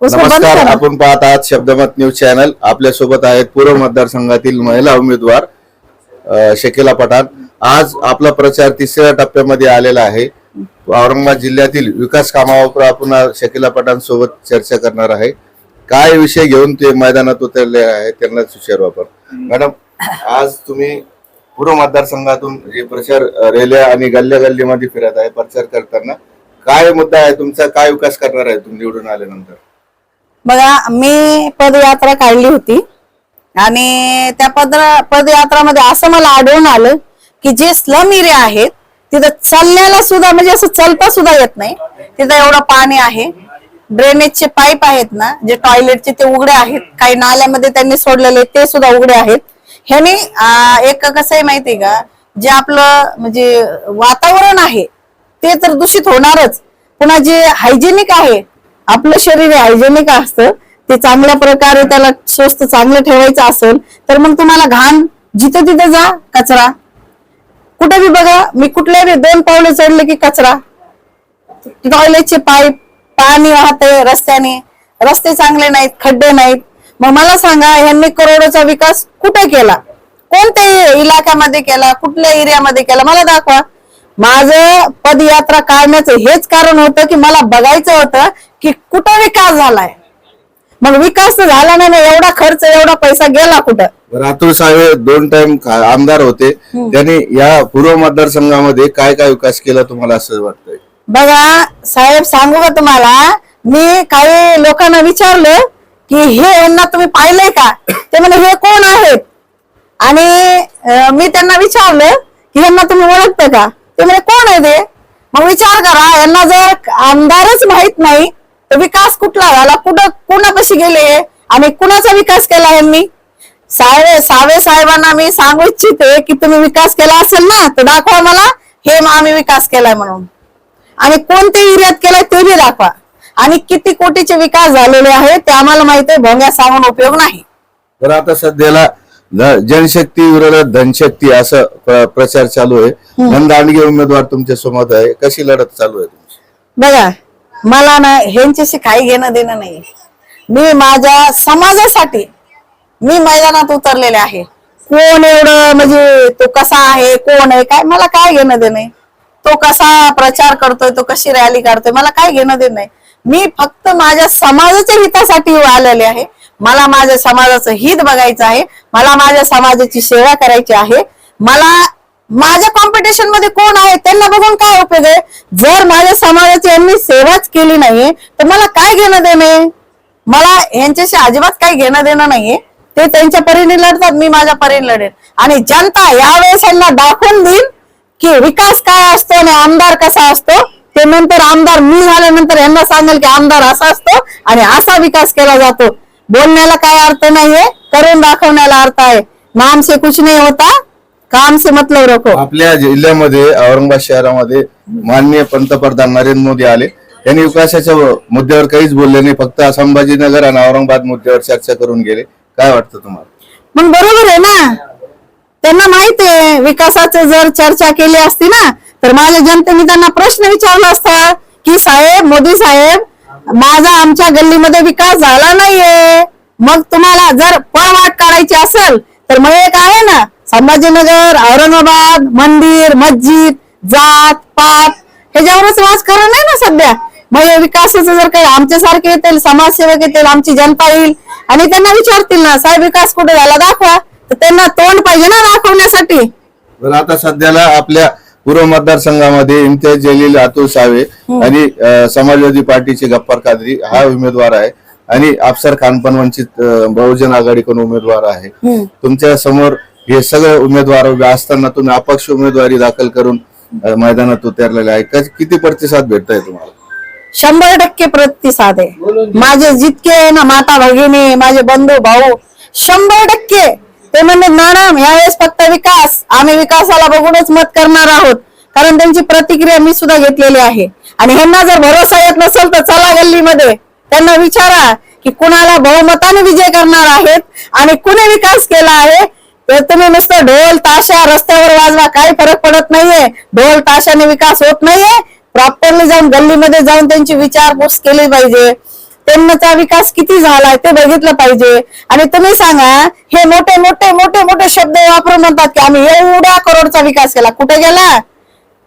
नमस्कार करा. आपण पाहत आहात शब्दमत न्यूज चॅनल. आपल्यासोबत आहेत पूर्व मतदारसंघातील महिला उमेदवार शकीला पठाण. आज आपला प्रचार तिसऱ्या टप्प्यामध्ये आलेला आहे. औरंगाबाद जिल्ह्यातील विकास कामावर आपण शकीला पठाण सोबत चर्चा करणार आहे. काय विषय घेऊन ते मैदानात उतरले आहे त्यांनाच विचारू आपण. मॅडम आज तुम्ही पूर्व मतदारसंघातून जे प्रचार अ, रेल्या आणि गल्ल्या गल्लीमध्ये फिरत आहे प्रचार करताना काय मुद्दा आहे तुमचा? काय विकास करणार आहे तुम्ही निवडून आल्यानंतर? बघा मी पदयात्रा काढली होती. आणि त्या पद पदयात्रामध्ये असं मला आढळून आलं की जे स्लम एरिया आहेत तिथं चालण्याला सुद्धा म्हणजे असं चलता सुद्धा येत नाही. तिथं एवढं पाणी आहे. ड्रेनेजचे पाईप आहेत ना जे टॉयलेटचे ते उघडे आहेत. काही नाल्यामध्ये त्यांनी सोडलेले ते सुद्धा उघडे आहेत. ह्याने एक कसं आहे माहितीये का? जे आपलं म्हणजे वातावरण आहे ते तर दूषित होणारच. पुन्हा जे हायजेनिक आहे आपलं शरीर हायजेनिक असतं. ते चांगल्या प्रकारे त्याला स्वस्त चांगलं ठेवायचं असेल तर मग तुम्हाला घाण जिथे तिथं जा कचरा. कुठे बी बघा मी कुठल्या बी दोन पावले चढले की कचरा. टॉयलेटचे पाईप पाणी वाहते रस्त्याने. रस्ते चांगले नाहीत खड्डे नाहीत. मग मला सांगा यांनी करोडोचा विकास कुठे केला? कोणत्या इलाक्यामध्ये केला कुठल्या एरियामध्ये केला? मला दाखवा. माझं पदयात्रा काढण्याचं हेच कारण होतं की मला बघायचं होतं की कुठं विकास झालाय? मग विकास तर झाला नाही ना एवढा खर्च एवढा पैसा गेला कुठं? रातूर साहेब दोन टाइम आमदार होते. त्यांनी या पूर्व मतदारसंघामध्ये काय काय विकास केला तुम्हाला असं वाटतंय? बघा साहेब सांगू का तुम्हाला? मी काही लोकांना विचारलं की हे यांना तुम्ही पाहिलंय का? ते म्हणे हे कोण आहेत? आणि मी त्यांना विचारलं की यांना तुम्ही ओळखता का? ते म्हणे कोण आहे ते मग विचार करा यांना जर आमदारच माहीत नाही तर विकास कुठला? झाला कुठं कुणापाशी गेले आणि कुणाचा विकास केला यांनी? सावे सावे साहेबांना मी सांगू इच्छिते की तुम्ही विकास केला असेल ना तर दाखवा मला हे आम्ही विकास केलाय म्हणून. आणि कोणत्या एरियात केलाय ते बी दाखवा. आणि किती कोटीचे विकास झालेले आहेत ते आम्हाला माहिती आहे भोंग्या सांगून उपयोग नाही. तर आता सध्याला जनशक्ती विरोधात धनशक्ती असं प्र- प्रचार चालू आहे. धनदांडगे उमेदवार तुमच्यासमोर आहे. कशी लढत चालू आहे बघा मला ना ह्यांच्याशी काही घेणं देणं नाही. मी माझ्या समाजासाठी मी मैदानात उतरलेले आहे. कोण एवढं म्हणजे तो कसा आहे कोण आहे काय मला काय घेणं देणं आहे? तो कसा प्रचार करतोय तो कशी रॅली काढतोय मला काय घेणं देणं नाही. मी फक्त माझ्या समाजाच्या हितासाठी आलेले आहे. मला माझ्या समाजाचं हित बघायचं आहे. मला माझ्या समाजाची सेवा करायची आहे. मला माझ्या कॉम्पिटिशनमध्ये कोण आहे त्यांना बघून काय उपयोग आहे? जर माझ्या समाजाची यांनी सेवाच केली नाहीये तर मला काय घेणं देणे मला यांच्याशी अजिबात काही घेणं देणं नाहीये. ते त्यांच्या परीने लढतात मी माझ्या परीने लढेन. आणि जनता यावेळेस यांना दाखवून देईन की विकास काय असतो आणि आमदार कसा असतो. ते नंतर आमदार मी झाल्यानंतर यांना सांगेल की आमदार असा असतो आणि असा विकास केला जातो. बोलण्याला काय अर्थ नाहीये करून दाखवण्याला अर्थ आहे. नाम से कुछ नाही होता काम से मतलब रखो आपल्या जिल्ह्यामध्ये औरंगाबाद शहरामध्ये माननीय पंतप्रधान नरेंद्र मोदी आले. त्यांनी विकासाच्या मुद्द्यावर काहीच बोलले नाही फक्त संभाजीनगर आणि औरंगाबाद मुद्द्यावर चर्चा करून गेले. काय वाटतं तुम्हाला? मग बरोबर आहे ना? त्यांना माहीत आहे विकासाचं जर चर्चा केली असती ना तर माझ्या जनतेने त्यांना प्रश्न विचारला असता की साहेब मोदी साहेब माझा आमच्या गल्लीमध्ये विकास झाला नाहीये. मग तुम्हाला जर पळवाट काढायची असेल तर मग एक आहे ना संभाजीनगर औरंगाबाद मंदिर मस्जिद जात पात ह्याच्यावरच राजकारण आहे ना सध्या? मग हे विकासाचं जर काही आमच्यासारखे येतील समाजसेवक येतील आमची जनता येईल आणि त्यांना विचारतील ना साहेब विकास कुठे झाला? दाखवा. तर त्यांना तोंड पाहिजे ना दाखवण्यासाठी. तर आता सध्याला आपल्या पूर्व मतदारसंघामध्ये इम्तियाज जलील अतुल सावे आणि अं, समाजवादी पार्टीचे गप्पार कादरी हा उमेदवार आहे. आणि अफसर खान पण वंचित अं, बहुजन आघाडीकडून उमेदवार आहे. तुमच्यासमोर हे सगळे उमेदवार उभे असताना तुम्ही अपक्ष उमेदवारी दाखल करून मैदानात उतरलेले आहे किती प्रतिसाद भेटतोय तुम्हाला? शंभर टक्के प्रतिसाद आहे. माझे जितके ना माता भगिनी माझे बंधू भाऊ शंभर टक्के. ते म्हणजे नाना यावेळेस फक्त विकास. आम्ही विकासाला बघूनच मत करणार आहोत. कारण त्यांची प्रतिक्रिया मी सुद्धा घेतलेली आहे. आणि ह्यांना जर भरोसा येत नसेल तर चला गल्लीमध्ये. त्यांना विचारा की कुणाला बहुमताने विजय करणार आहेत आणि कुणी विकास केला आहे. तर तुम्ही नुसतं ढोल ताशा रस्त्यावर वाजवा काही फरक पडत नाहीये. ढोल ताशाने विकास होत नाहीये. प्रॉपरली जाऊन गल्लीमध्ये जाऊन त्यांची विचारपूस केली पाहिजे. त्यांचा विकास किती झालाय ते बघितलं पाहिजे. आणि तुम्ही सांगा हे मोठे मोठे मोठे मोठे शब्द वापरून म्हणतात की आम्ही एवढ्या करोडचा विकास केला. कुठे गेला?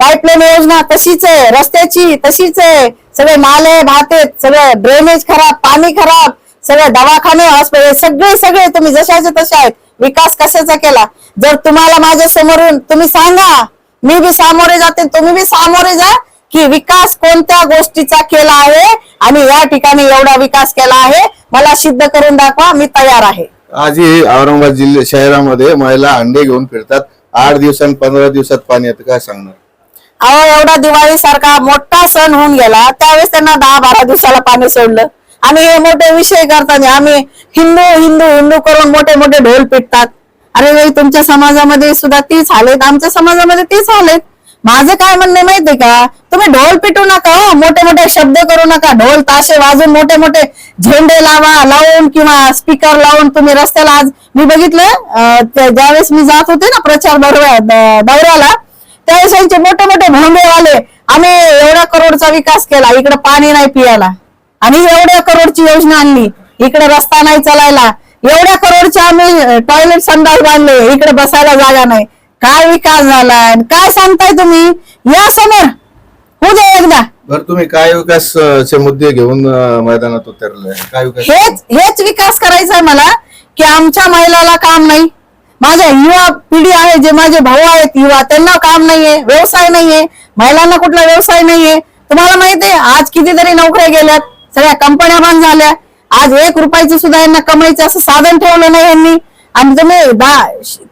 पाईपलाईन योजना तशीच आहे रस्त्याची तशीच आहे. सगळे नाले भातेत सगळे ड्रेनेज खराब पाणी खराब. सगळे दवाखाने हॉस्पिटल सगळे सगळे तुम्ही जशाचे तसे आहेत. विकास कशाचा केला? जर तुम्हाला माझ्या समोरून तुम्ही सांगा मी बी सामोरे जाते तुम्ही बी सामोरे जा की विकास कोणत्या गोष्टीचा केला आहे आणि या ठिकाणी एवढा विकास केला आहे मला सिद्ध करून दाखवा मी तयार आहे. आजही औरंगाबाद जिल्ह्या शहरामध्ये महिला अंडे घेऊन फिरतात. आठ दिवसांनी पंधरा दिवसात पाणी येतं काय सांगणार? अहो एवढा दिवाळी सारखा मोठा सण होऊन गेला. त्यावेळेस त्यांना दहा बारा दिवसाला पाणी सोडलं. आणि हे मोठे विषय करतात आम्ही हिंदू हिंदू हिंदू करून मोठे मोठे ढोल पिटतात. अरे तुमच्या समाजामध्ये सुद्धा तीच हालेत आमच्या समाजामध्ये तीच हालेत माझं काय म्हणणे माहितीये का? तुम्ही ढोल पिटू नका हो, मोठे मोठे शब्द करू नका. ढोल ताशे वाजून मोठे मोठे झेंडे लावा लावून किंवा स्पीकर लावून तुम्ही रस्त्याला आज मी बघितलं ज्यावेळेस मी जात होते ना प्रचार दौऱ्या दौऱ्याला त्यावेळेस यांचे मोठे मोठे भोंगेवाले आम्ही एवढा करोडचा विकास केला इकडे पाणी नाही पियाला. आणि एवढ्या करोडची योजना आणली. इकडे रस्ता नाही चालायला. एवढ्या करोडचे आम्ही टॉयलेट संडास बांधले. इकडे बसायला जागा नाही. काय विकास झालाय काय सांगताय तुम्ही? या समोर. दे एकदा. बरं तुम्ही काय विकास चे मुद्दे घेऊन मैदानात उतरले? काय विकास? हेच हेच विकास करायचा आहे मला की आमच्या महिलाला काम नाही. माझ्या युवा पिढी आहे जे माझे भाऊ आहेत युवा त्यांना काम नाहीये व्यवसाय नाहीये. महिलांना कुठला व्यवसाय नाहीये. तुम्हाला माहितीये आज कितीतरी नोकऱ्या गेल्यात. सगळ्या कंपन्या बंद झाल्या. आज एक रुपयाचं सुद्धा यांना कमाईचं असं साधन ठेवलं नाही यांनी. आणि तुम्ही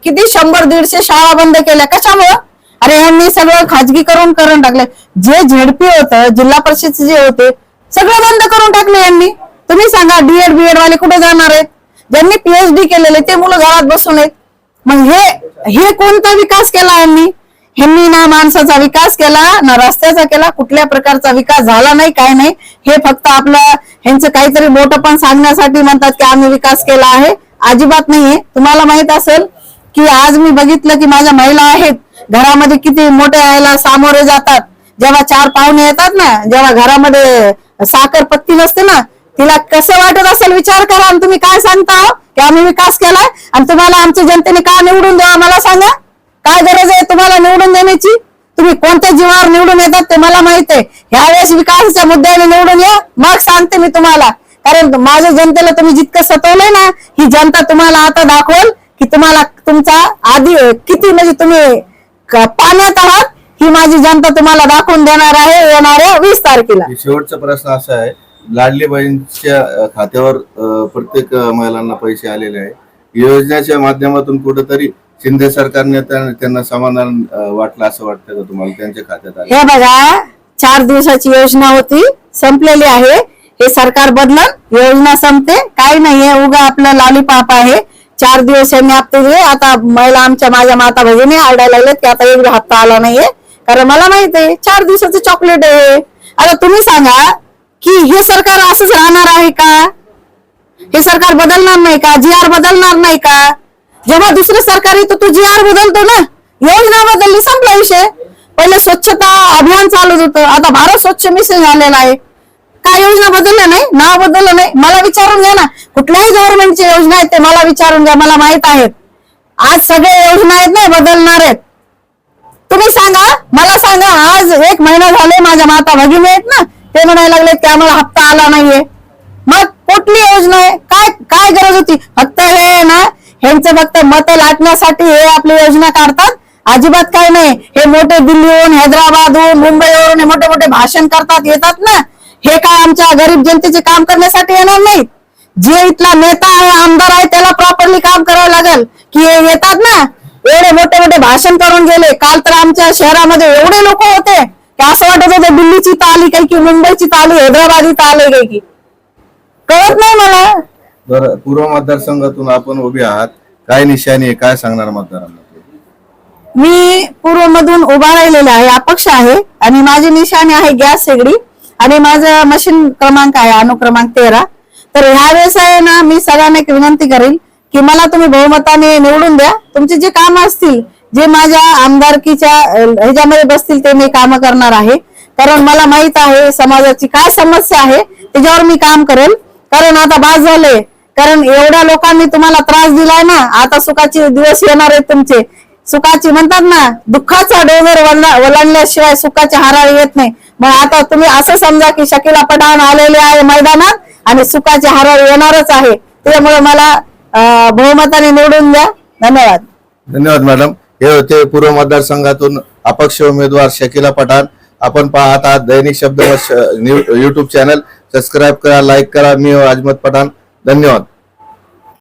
किती शंभर दीडशे शाळा बंद केल्या. कशामुळं? अरे यांनी सगळं खाजगीकरण करून टाकले. जे झेडपी होतं जिल्हा परिषदचे जे होते सगळं बंद करून टाकले यांनी. तुम्ही सांगा डीएड बीएड वाले कुठे जाणार आहेत? ज्यांनी पीएचडी केलेले ते मुलं घरात बसून आहेत. मग हे हे कोणता विकास केला यांनी? ह्यांनी ना माणसाचा विकास केला ना रस्त्याचा केला कुठल्या प्रकारचा विकास झाला नाही काय नाही. हे फक्त आपलं ह्यांचं काहीतरी मोठं पण सांगण्यासाठी म्हणतात की आम्ही विकास केला आहे. अजिबात नाहीये. तुम्हाला माहीत असेल की आज मी बघितलं की माझ्या महिला आहेत. घरामध्ये किती मोठे यायला सामोरे जातात. जेव्हा चार पाहुणे येतात ना जेव्हा घरामध्ये साखर पत्ती नसते ना तिला कसं वाटत असेल विचार करा आणि तुम्ही काय सांगता हो? की आम्ही विकास केलाय आणि तुम्हाला आमच्या जनतेने का निवडून द्यावा मला सांगा. काय गरज आहे तुम्हाला निवडून देण्याची? तुम्ही कोणत्या जीवावर निवडून येतात ते मला माहीत आहे. ह्यावेळेस विकासाच्या मुद्द्याने निवडून या. मग सांगते मी तुम्हाला. कारण माझ्या जनतेला तुम्ही जितकं सतवलंय ना ही जनता तुम्हाला आता दाखवल की तुम्हाला तुमचा आधी किती म्हणजे तुम्ही पाण्यात आहात ही माझी जनता तुम्हाला दाखवून देणार आहे येणाऱ्या वीस तारखेला. शेवटचा प्रश्न असा आहे लाडली बहिणीच्या खात्यावर प्रत्येक महिलांना पैसे आलेले आहे. योजनेच्या माध्यमातून कुठेतरी शिंदे सरकारने त्यांना समाधान वाटलं असं वाटतं का तुम्हाला? त्यांच्या खात्यात हे बघा चार दिवसाची योजना होती संपलेली आहे. हे सरकार बदलत योजना संपते. काही नाहीये उगा आपलं लॉलीपॉप आहे. चार दिवस यांनी हप्ते दिले. आता महिला आमच्या माझ्या माता भगिनी आरडायला लागलेत की आता एक हप्ता आला नाहीये. कारण मला माहीत आहे चार दिवसाचं चॉकलेट आहे. आता तुम्ही सांगा की हे सरकार असंच राहणार आहे का? हे सरकार बदलणार नाही का? जी आर बदलणार नाही का? जेव्हा दुसरं सरकार येतो तो जी आर बदलतो ना. योजना बदलली संपला विषय. पहिले स्वच्छता अभियान चालत होतं. आता भारत स्वच्छ मिशन झालेला आहे. काय योजना बदलल्या नाही? नाव बदललं नाही. मला विचारून घ्या ना. कुठल्याही गव्हर्नमेंटची योजना आहेत ते मला विचारून घ्या. मला माहीत आहेत. आज सगळे योजना आहेत ना बदलणार आहेत. तुम्ही सांगा. मला सांगा. आज एक महिना झाले माझ्या माता भगिनी आहेत ना. ते म्हणायला लागले त्यामुळे हप्ता आला नाहीये. मग कुठली योजना आहे? काय काय गरज होती? फक्त ह्यांचं फक्त मत लाटण्यासाठी हे आपली योजना काढतात. अजिबात काय नाही. हे मोठे दिल्लीहून हैदराबादहून मुंबईवरून हे मोठे मोठे भाषण करतात येतात ना. हे काय आमच्या गरीब जनतेचे काम करण्यासाठी येणार नाही? जे इथला नेता आहे आमदार आहे त्याला प्रॉपरली काम करावं लागेल. की हे येतात ना. एवढे मोठे मोठे भाषण करून गेले. काल तर आमच्या शहरामध्ये एवढे लोक होते की असं वाटत होतं दिल्लीची ताली काही की मुंबईची ताली हैदराबादी ताली काही की. कळत नाही मला. बरं पूर्व मतदारसंघातून आपण उभे आहात. काय निशाणी आहे? काय सांगणार मतदारांना? मी पूर्व मधून उभा राहिलेला आहे अपक्ष आहे आणि माझी निशाणी आहे गॅस शेगडी आणि माझं मशीन क्रमांक आहे अनुक्रमांक तेरा. तर ह्या वेळेस आहे ना मी सगळ्यांना एक विनंती करेल की मला तुम्ही बहुमताने निवडून द्या. तुमचे जे काम असतील जे माझ्या आमदारकीच्या ह्याच्यामध्ये बसतील ते मी काम करणार आहे. कारण मला माहीत आहे समाजाची काय समस्या आहे त्याच्यावर मी काम करेल. कारण आता बाज झाले कारण एवढ्या लोकांनी तुम्हाला त्रास दिलाय ना आता सुखाचे दिवस येणार आहेत तुमचे. सुखाची म्हणतात ना दुःखाचा डोंगर वलांडल्याशिवाय ओलांडल्याशिवाय सुखाचे हाराळ येत नाही. मग आता तुम्ही असं समजा की शकीला पठाण आलेले आहे मैदानात आणि सुखाचे हाराळ येणारच आहे. त्यामुळे मला बहुमताने निवडून द्या. धन्यवाद. धन्यवाद मॅडम हे होते पूर्व मतदारसंघातून अपक्ष उमेदवार शकीला पठाण. आपण पाहत आहात दैनिक शब्द युट्यूब चॅनल. सबस्क्राईब करा लाईक करा. मी अजमत पठाण. धन्यवाद.